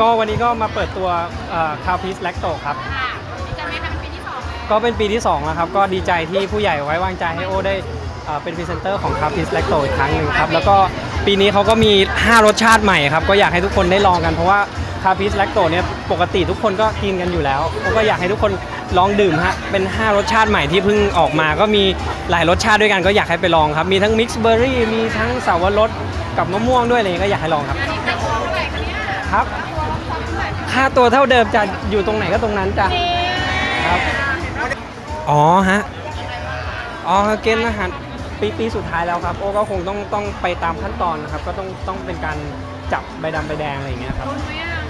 ก็วันนี้ก็มาเปิดตัวคาวพีสแลคโตครับค่ะดีใจไหมคะเป็นปีที่สองแล้วก็เป็นปีที่2แล้วครับ ก็ดีใจที่ผู้ใหญ่ไว้วางใจให้โอได้เอ่อเป็นพรีเซนเตอร์ของคาพิสแลคโตอีกครั้งหนึ่งครับ แล้วก็ปีนี้เขาก็มี 5 รสชาติใหม่ครับ ก็อยากให้ทุกคนได้ลองกันเพราะว่าคาพิสแลคโตเนี่ยปกติทุกคนก็กินกันอยู่แล้วผมก็อยากให้ทุกคนลองดื่มฮะเป็น 5 รสชาติใหม่ที่เพิ่งออกมา ก็มีหลายรสชาติด้วยกันก็อยากให้ไปลองครับมีทั้งมิกซ์เบอร์รี่มีทั้งสาวรสกับมะม่วงด้วยอะไรอย่างเงี้ยก็อยากให้ลองครับ อันนี้ค่าตัวเท่าไหร่คะเนี่ยครับ ค่าตัวเท่าไหร่ค่าตัวเท่าเดิมจะอยู่ตรงไหนก็ตรงนั้นจ้ะครับอ๋อฮะอ๋อเกณฑ์อาหารปีปีสุดท้ายแล้วครับโอ้ก็คงต้องต้องไปตามขั้นตอนนะครับ ก็ต้องต้องเป็นการจับใบดำใบแดงอะไรอย่างเงี้ยครับลุ้นไหมอะ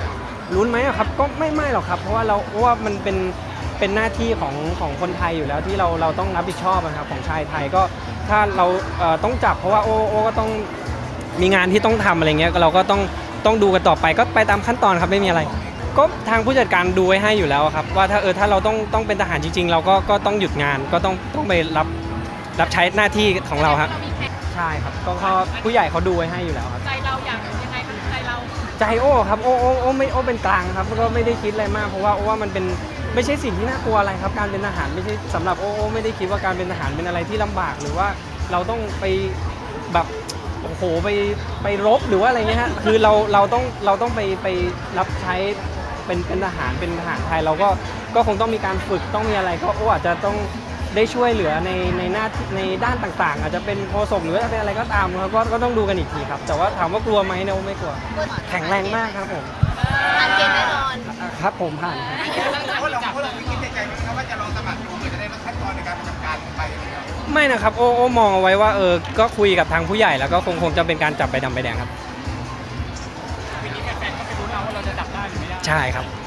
ลุ้นไหมอะครับก็ไม่ไม่หรอกครับ เพราะว่าเราเพราะว่ามันเป็นเป็นหน้าที่ของของคนไทยอยู่แล้วที่เราเราต้องรับผิดชอบนะครับของชายไทยก็ถ้าเราเอ่อต้องจับเพราะว่าโอ้โอ้ก็ต้องมีงานที่ต้องทำอะไรเงี้ยก็เราก็ต้องต้องดูกันต่อไปก็ไปตามขั้นตอนครับไม่มีอะไร ก็ทางผู้จัดการดูไว้ให้อยู่แล้วครับ ว่าถ้าเออถ้าเราต้องต้องเป็นทหารจริง ๆ เราก็ก็ต้องหยุดงานก็ต้องต้องไปรับรับใช้หน้าที่ของเราครับเรามีแผนใช่ครับก็เขาผู้ใหญ่เขาดูไว้ให้อยู่แล้วครับ ใจเราอยากยังไงคะใจเราใจโอ้ครับโอ้โอ้โอ้ไม่โอ้เป็นกลางครับแล้วก็ไม่ได้คิดอะไรมาก เพราะว่าโอ้ว่ามันเป็นไม่ใช่สิ่งที่น่ากลัวอะไรครับ การเป็นทหารไม่ใช่สำหรับโอ้โอ้ไม่ได้คิดว่าการเป็นทหารเป็นอะไรที่ลำบาก หรือว่าเราต้องไปแบบโอ้โหไปไปรบหรือว่าอะไรเงี้ยฮะคือเราเราต้องเราต้องไปไปรับใช้ เป็นเป็นทหารเป็นทหารไทยเราก็ก็คงต้องมีการฝึกต้องมีอะไรก็โอ้อาจจะต้องได้ช่วยเหลือในในหน้าที่ในด้านต่างๆ อาจจะเป็นโฆษกหรือว่าจะเป็นอะไรก็ตามครับก็ก็ต้องดูกันอีกทีครับ แต่ว่าถามว่ากลัวไหมเนี่ยโอ้ไม่กลัว แข็งแรงมากครับผมผ่านเกณฑ์แน่นอนครับผมผ่านเพราะเราเพราะเราไม่คิดในใจไหมครับว่าจะลองสมัครดูเพื่อจะได้รับขั้นตอนในการประจำการไปอะไรอย่างเงี้ยไม่นะครับโอ้โอ้มองเอาไว้ว่าเออก็คุยกับทางผู้ใหญ่แล้วก็คงคงจะเป็นการจับใบดำใบแดงครับ ใช่ครับ